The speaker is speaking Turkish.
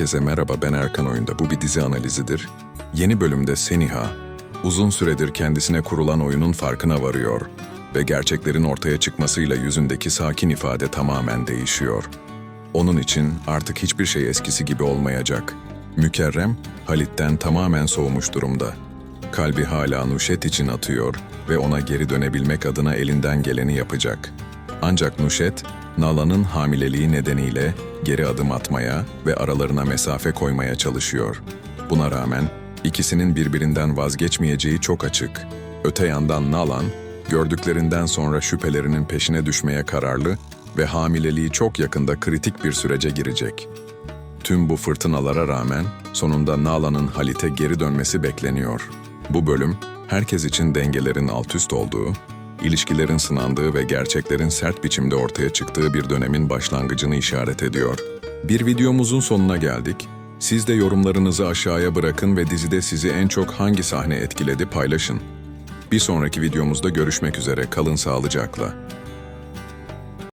Herkese merhaba ben Erkan Oyunda. Bu bir dizi analizidir. Yeni bölümde Seniha, uzun süredir kendisine kurulan oyunun farkına varıyor ve gerçeklerin ortaya çıkmasıyla yüzündeki sakin ifade tamamen değişiyor. Onun için artık hiçbir şey eskisi gibi olmayacak. Mükerrem, Halit'ten tamamen soğumuş durumda. Kalbi hala Nuşet için atıyor ve ona geri dönebilmek adına elinden geleni yapacak. Ancak Nuşet, Nala'nın hamileliği nedeniyle geri adım atmaya ve aralarına mesafe koymaya çalışıyor. Buna rağmen ikisinin birbirinden vazgeçmeyeceği çok açık. Öte yandan Nalan, gördüklerinden sonra şüphelerinin peşine düşmeye kararlı ve hamileliği çok yakında kritik bir sürece girecek. Tüm bu fırtınalara rağmen sonunda Nala'nın Halit'e geri dönmesi bekleniyor. Bu bölüm herkes için dengelerin alt üst olduğu, ilişkilerin sınandığı ve gerçeklerin sert biçimde ortaya çıktığı bir dönemin başlangıcını işaret ediyor. Bir videomuzun sonuna geldik. Siz de yorumlarınızı aşağıya bırakın ve dizide sizi en çok hangi sahne etkiledi paylaşın. Bir sonraki videomuzda görüşmek üzere kalın sağlıcakla.